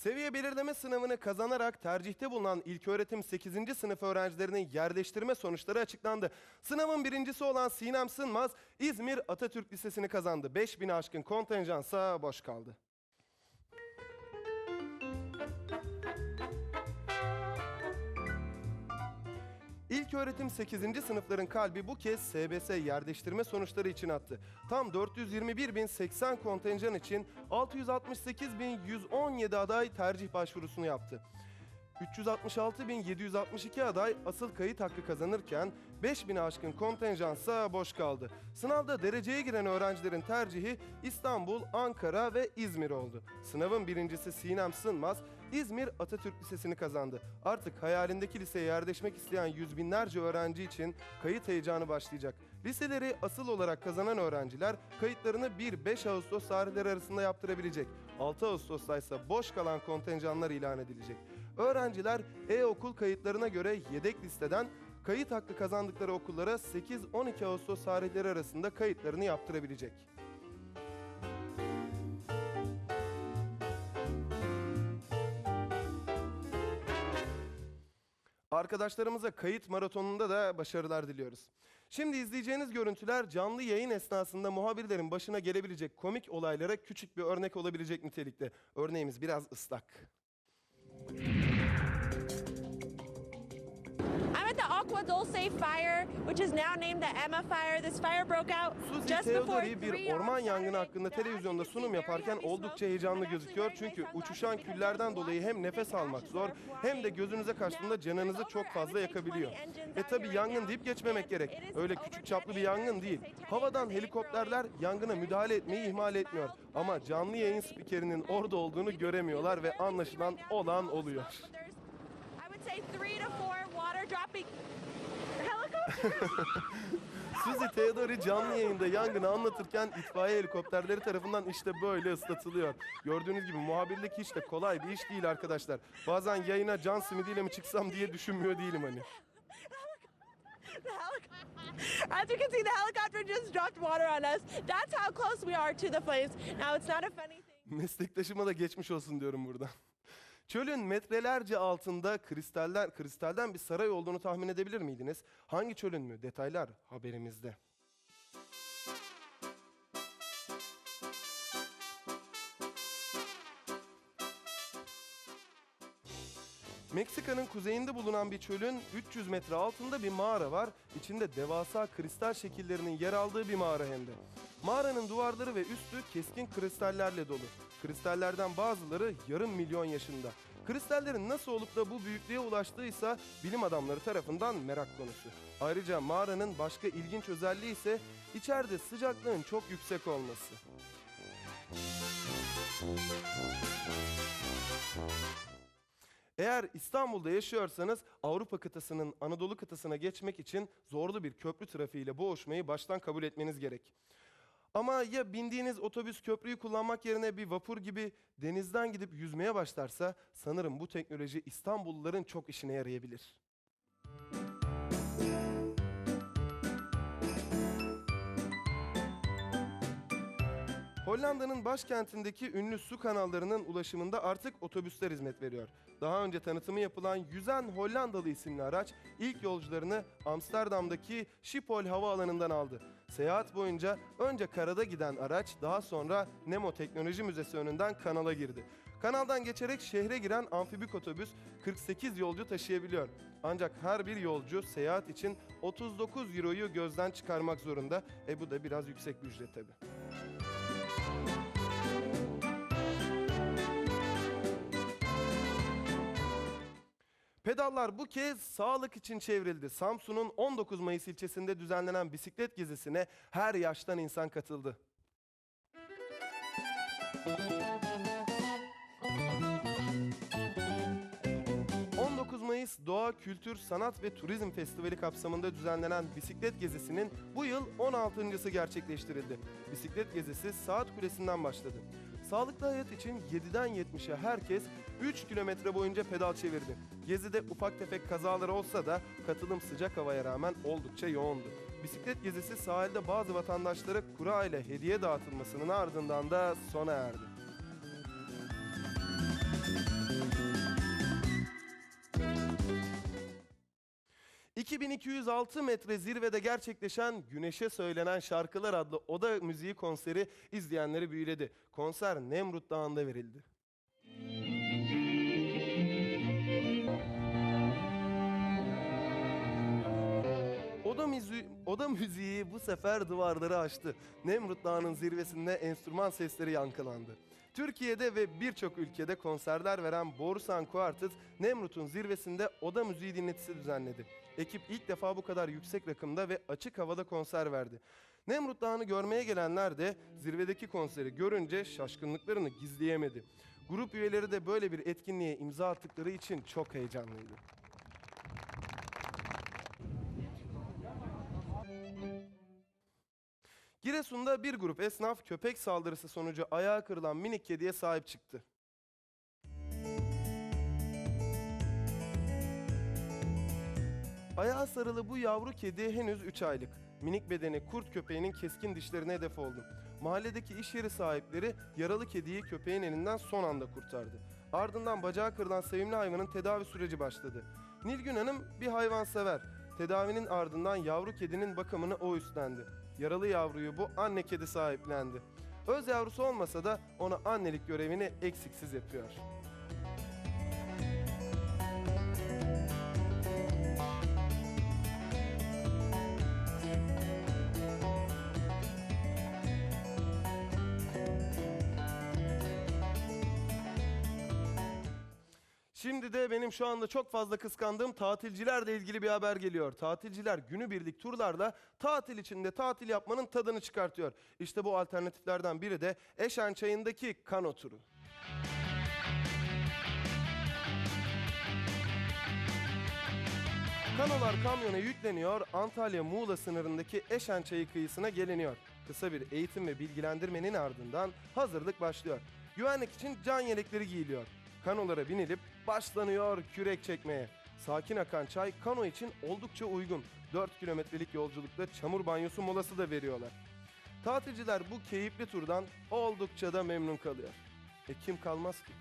Seviye belirleme sınavını kazanarak tercihte bulunan ilköğretim 8. sınıf öğrencilerinin yerleştirme sonuçları açıklandı. Sınavın birincisi olan Sinem Sınmaz İzmir Atatürk Lisesi'ni kazandı. 5000'i aşkın kontenjansa boş kaldı. İlk öğretim 8. sınıfların kalbi bu kez SBS yerleştirme sonuçları için attı. Tam 421.080 kontenjan için 668.117 aday tercih başvurusunu yaptı. 366.762 aday asıl kayıt hakkı kazanırken 5000'i aşkın kontenjansa boş kaldı. Sınavda dereceye giren öğrencilerin tercihi İstanbul, Ankara ve İzmir oldu. Sınavın birincisi Sinem Sınmaz, İzmir Atatürk Lisesi'ni kazandı. Artık hayalindeki liseye yerleşmek isteyen yüz binlerce öğrenci için kayıt heyecanı başlayacak. Liseleri asıl olarak kazanan öğrenciler kayıtlarını 1-5 Ağustos tarihleri arasında yaptırabilecek. 6 Ağustos'ta ise boş kalan kontenjanlar ilan edilecek. Öğrenciler e-okul kayıtlarına göre yedek listeden kayıt hakkı kazandıkları okullara 8-12 Ağustos tarihleri arasında kayıtlarını yaptırabilecek. Arkadaşlarımıza kayıt maratonunda da başarılar diliyoruz. Şimdi izleyeceğiniz görüntüler canlı yayın esnasında muhabirlerin başına gelebilecek komik olaylara küçük bir örnek olabilecek nitelikte. Örneğimiz biraz ıslak. Aqua Dulce fire, which is now named the Emma fire. This fire broke out just before bir 3 orman yangını hakkında televizyonda sunum yaparken oldukça heyecanlı gözüküyor. Çünkü uçuşan küllerden dolayı hem nefes almak zor hem de gözünüze kaçtığında canınızı çok fazla would say, 20 yakabiliyor. engines E out tabi here yangın deyip geçmemek gerek. Öyle küçük 10 çaplı bir yangın değil. They say 10 Havadan helikopterler yangına müdahale etmeyi ihmal etmiyor. Ama canlı yayın spikerinin orada olduğunu göremiyorlar ve anlaşılan olan oluyor. Say three to four water dropping. Suzy Theodori canlı yayında yangını anlatırken itfaiye helikopterleri tarafından işte böyle ıslatılıyor. Gördüğünüz gibi muhabirlik hiç de kolay bir iş değil arkadaşlar. Bazen yayına can simidiyle mi çıksam diye düşünmüyor değilim hani. As you can see, the helicopter just dropped water on us. That's how close we are to the flames. Now, it's not a funny thing. Meslektaşıma da geçmiş olsun diyorum burada. Çölün metrelerce altında kristaller, kristalden bir saray olduğunu tahmin edebilir miydiniz? Hangi çölün mü? Detaylar haberimizde. Meksika'nın kuzeyinde bulunan bir çölün 300 metre altında bir mağara var. İçinde devasa kristal şekillerinin yer aldığı bir mağara hem de. Mağaranın duvarları ve üstü keskin kristallerle dolu. Kristallerden bazıları yarım milyon yaşında. Kristallerin nasıl olup da bu büyüklüğe ulaştığıysa bilim adamları tarafından merak konusu. Ayrıca mağaranın başka ilginç özelliği ise içeride sıcaklığın çok yüksek olması. Eğer İstanbul'da yaşıyorsanız Avrupa kıtasının Anadolu kıtasına geçmek için zorlu bir köprü trafiğiyle boğuşmayı baştan kabul etmeniz gerek. Ama ya bindiğiniz otobüs köprüyü kullanmak yerine bir vapur gibi denizden gidip yüzmeye başlarsa sanırım bu teknoloji İstanbulluların çok işine yarayabilir. Hollanda'nın başkentindeki ünlü su kanallarının ulaşımında artık otobüsler hizmet veriyor. Daha önce tanıtımı yapılan Yüzen Hollandalı isimli araç ilk yolcularını Amsterdam'daki Schiphol havaalanından aldı. Seyahat boyunca önce karada giden araç daha sonra Nemo Teknoloji Müzesi önünden kanala girdi. Kanaldan geçerek şehre giren amfibik otobüs 48 yolcu taşıyabiliyor. Ancak her bir yolcu seyahat için 39 euroyu gözden çıkarmak zorunda. E bu da biraz yüksek bir ücret tabii. Pedallar bu kez sağlık için çevrildi. Samsun'un 19 Mayıs ilçesinde düzenlenen bisiklet gezisine her yaştan insan katıldı. 19 Mayıs Doğa, Kültür, Sanat ve Turizm Festivali kapsamında düzenlenen bisiklet gezisinin bu yıl 16.sı gerçekleştirildi. Bisiklet gezisi Saat Kulesi'nden başladı. Sağlıklı hayat için 7'den 70'e herkes 3 kilometre boyunca pedal çevirdi. Gezide ufak tefek kazalar olsa da katılım sıcak havaya rağmen oldukça yoğundu. Bisiklet gezisi sahilde bazı vatandaşlara kura ile hediye dağıtılmasının ardından da sona erdi. 2206 metre zirvede gerçekleşen Güneşe Söylenen Şarkılar adlı oda müziği konseri izleyenleri büyüledi. Konser Nemrut Dağı'nda verildi. Müzik müziği, oda müziği bu sefer duvarları aştı. Nemrut Dağı'nın zirvesinde enstrüman sesleri yankılandı. Türkiye'de ve birçok ülkede konserler veren Borusan Quartet, Nemrut'un zirvesinde oda müziği dinletisi düzenledi. Ekip ilk defa bu kadar yüksek rakımda ve açık havada konser verdi. Nemrut Dağı'nı görmeye gelenler de zirvedeki konseri görünce şaşkınlıklarını gizleyemedi. Grup üyeleri de böyle bir etkinliğe imza attıkları için çok heyecanlıydı. Giresun'da bir grup esnaf köpek saldırısı sonucu ayağı kırılan minik kediye sahip çıktı. Ayağı sarılı bu yavru kedi henüz 3 aylık. Minik bedeni kurt köpeğinin keskin dişlerine hedef oldu. Mahalledeki iş yeri sahipleri yaralı kediyi köpeğin elinden son anda kurtardı. Ardından bacağı kırılan sevimli hayvanın tedavi süreci başladı. Nilgün Hanım bir hayvansever. Tedavinin ardından yavru kedinin bakımını o üstlendi. Yaralı yavruyu bu anne kedi sahiplendi. Öz yavrusu olmasa da ona annelik görevini eksiksiz yapıyor. Şimdi de benim şu anda çok fazla kıskandığım tatilcilerle ilgili bir haber geliyor. Tatilciler günübirlik turlarla tatil içinde tatil yapmanın tadını çıkartıyor. İşte bu alternatiflerden biri de Eşen Çayı'ndaki kano turu. Kanolar kamyona yükleniyor, Antalya-Muğla sınırındaki Eşen Çayı kıyısına geliniyor. Kısa bir eğitim ve bilgilendirmenin ardından hazırlık başlıyor. Güvenlik için can yelekleri giyiliyor. Kanolara binilip başlanıyor kürek çekmeye. Sakin akan çay kano için oldukça uygun. 4 kilometrelik yolculukta çamur banyosu molası da veriyorlar. Tatilciler bu keyifli turdan oldukça da memnun kalıyor. E kim kalmaz ki?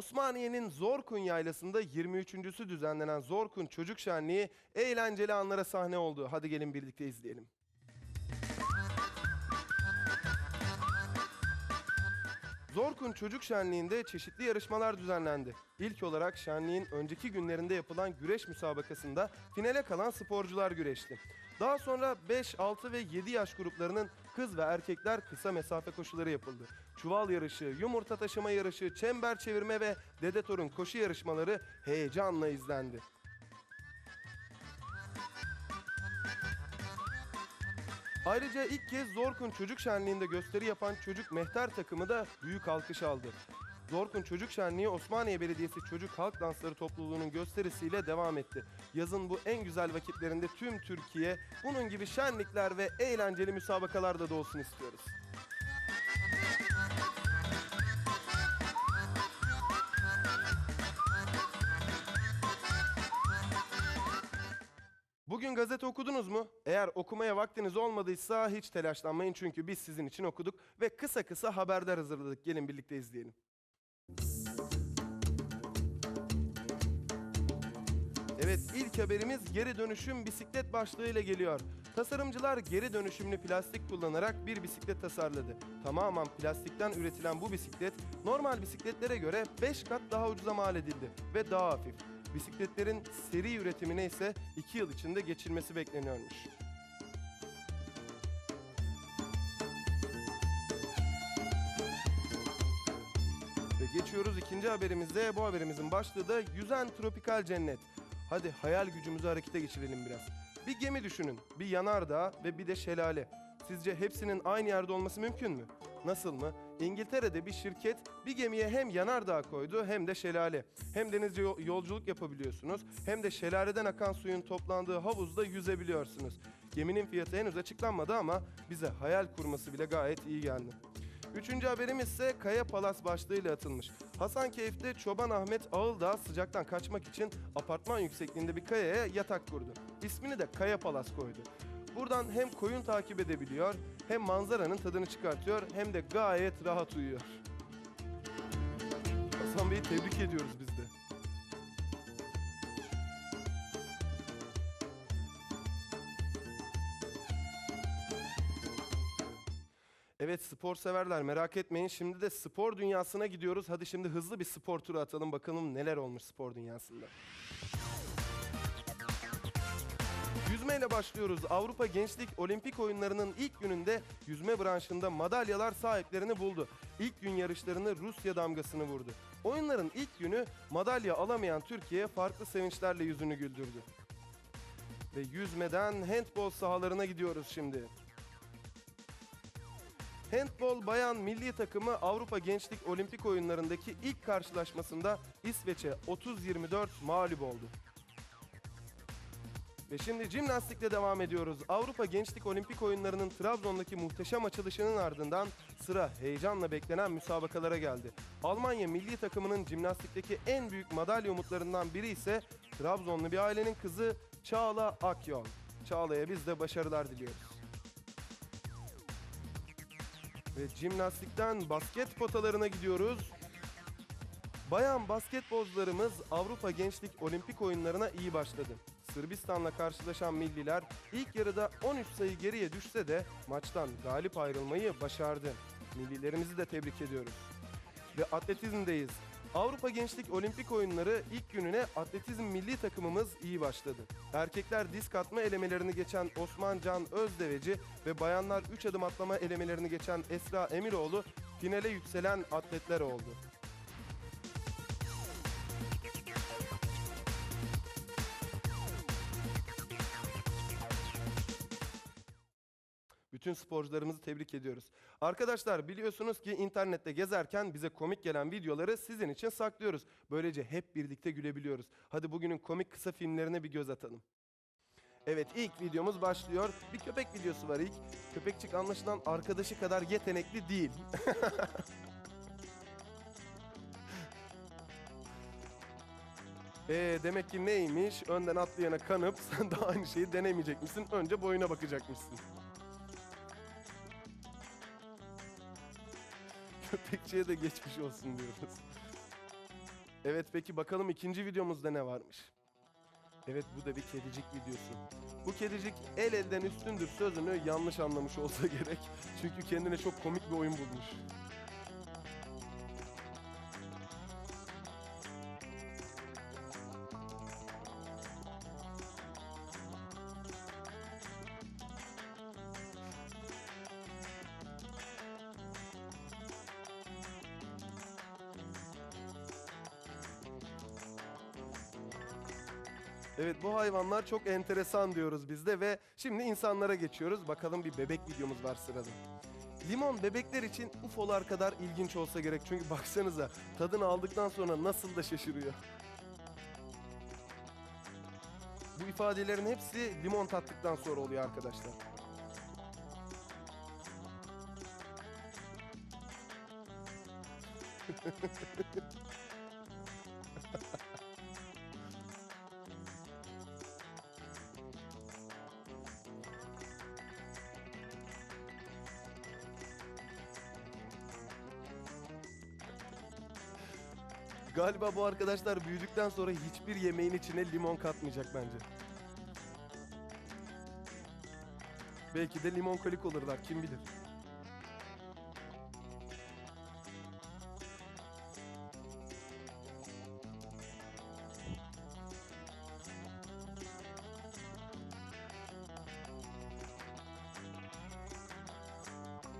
Osmaniye'nin Zorkun Yaylası'nda 23.sü düzenlenen Zorkun Çocuk Şenliği eğlenceli anlara sahne oldu. Hadi gelin birlikte izleyelim. Zorkun Çocuk Şenliği'nde çeşitli yarışmalar düzenlendi. İlk olarak şenliğin önceki günlerinde yapılan güreş müsabakasında finale kalan sporcular güreşti. Daha sonra 5, 6 ve 7 yaş gruplarının kız ve erkekler kısa mesafe koşuları yapıldı. Çuval yarışı, yumurta taşıma yarışı, çember çevirme ve dede torun koşu yarışmaları heyecanla izlendi. Ayrıca ilk kez Zorkun Çocuk Şenliği'nde gösteri yapan çocuk mehter takımı da büyük alkış aldı. Zorkun Çocuk Şenliği Osmaniye Belediyesi Çocuk Halk Dansları Topluluğu'nun gösterisiyle devam etti. Yazın bu en güzel vakitlerinde tüm Türkiye bunun gibi şenlikler ve eğlenceli müsabakalarda da olsun istiyoruz. Bugün gazete okudunuz mu? Eğer okumaya vaktiniz olmadıysa hiç telaşlanmayın çünkü biz sizin için okuduk ve kısa kısa haberdar hazırladık. Gelin birlikte izleyelim. Evet ilk haberimiz geri dönüşüm bisiklet başlığıyla geliyor. Tasarımcılar geri dönüşümlü plastik kullanarak bir bisiklet tasarladı. Tamamen plastikten üretilen bu bisiklet normal bisikletlere göre 5 kat daha ucuza mal edildi ve daha hafif. Bisikletlerin seri üretimine ise 2 yıl içinde geçilmesi bekleniyormuş. Ve geçiyoruz ikinci haberimize. Bu haberimizin başlığı da yüzen tropikal cennet. Hadi hayal gücümüzü harekete geçirelim biraz. Bir gemi düşünün, bir yanardağ ve bir de şelale. Sizce hepsinin aynı yerde olması mümkün mü? Nasıl mı? İngiltere'de bir şirket bir gemiye hem yanardağ koydu hem de şelale. Hem denizde yo- yolculuk yapabiliyorsunuz hem de şelaleden akan suyun toplandığı havuzda yüzebiliyorsunuz. Geminin fiyatı henüz açıklanmadı ama bize hayal kurması bile gayet iyi geldi. Üçüncü haberimiz ise Kaya Palas başlığıyla atılmış. Hasankeyf'te Çoban Ahmet Ağıldağ sıcaktan kaçmak için apartman yüksekliğinde bir kayaya yatak kurdu. İsmini de Kaya Palas koydu. Buradan hem koyun takip edebiliyor, hem manzaranın tadını çıkartıyor, hem de gayet rahat uyuyor. Hasan Bey'i tebrik ediyoruz Evet spor severler merak etmeyin. Şimdi de spor dünyasına gidiyoruz. Hadi şimdi hızlı bir spor turu atalım bakalım neler olmuş spor dünyasında. Yüzmeyle başlıyoruz. Avrupa Gençlik Olimpik Oyunları'nın ilk gününde yüzme branşında madalyalar sahiplerini buldu. İlk gün yarışlarını Rusya damgasını vurdu. Oyunların ilk günü madalya alamayan Türkiye farklı sevinçlerle yüzünü güldürdü. Ve yüzmeden handbol sahalarına gidiyoruz şimdi. Handbol bayan milli takımı Avrupa Gençlik Olimpik Oyunları'ndaki ilk karşılaşmasında İsveç'e 30-24 mağlup oldu. Ve şimdi jimnastikle devam ediyoruz. Avrupa Gençlik Olimpik Oyunları'nın Trabzon'daki muhteşem açılışının ardından sıra heyecanla beklenen müsabakalara geldi. Almanya milli takımının jimnastikteki en büyük madalya umutlarından biri ise Trabzonlu bir ailenin kızı Çağla Akyol. Çağla'ya biz de başarılar diliyoruz. Ve jimnastikten basket potalarına gidiyoruz. Bayan basketbolcularımız Avrupa Gençlik Olimpik Oyunlarına iyi başladı. Sırbistan'la karşılaşan milliler ilk yarıda 13 sayı geriye düşse de maçtan galip ayrılmayı başardı. Millilerimizi de tebrik ediyoruz. Ve atletizmdeyiz. Avrupa Gençlik Olimpik Oyunları ilk gününe atletizm milli takımımız iyi başladı. Erkekler disk atma elemelerini geçen Osman Can Özdeveci ve bayanlar 3 adım atlama elemelerini geçen Esra Emiroğlu finale yükselen atletler oldu. Bütün sporcularımızı tebrik ediyoruz. Arkadaşlar biliyorsunuz ki internette gezerken bize komik gelen videoları sizin için saklıyoruz. Böylece hep birlikte gülebiliyoruz. Hadi bugünün komik kısa filmlerine bir göz atalım. Evet ilk videomuz başlıyor. Bir köpek videosu var ilk. Köpekçik anlaşılan arkadaşı kadar yetenekli değil. Ee, demek ki neymiş? Önden atlayana kanıp sen de aynı şeyi denemeyecekmişsin. Önce boyuna bakacakmışsın. Köpekçiye de geçmiş olsun diyoruz. Evet peki bakalım ikinci videomuzda ne varmış? Evet bu da bir kedicik videosu. Bu kedicik el elden üstündür sözünü yanlış anlamış olsa gerek. Çünkü kendine çok komik bir oyun bulmuş. Evet bu hayvanlar çok enteresan diyoruz biz de ve şimdi insanlara geçiyoruz. Bakalım bir bebek videomuz var sırada. Limon bebekler için UFO'lar kadar ilginç olsa gerek. Çünkü baksanıza tadını aldıktan sonra nasıl da şaşırıyor. Bu ifadelerin hepsi limon tattıktan sonra oluyor arkadaşlar. Galiba bu arkadaşlar büyüdükten sonra hiçbir yemeğin içine limon katmayacak bence. Belki de limon kolik olurlar kim bilir.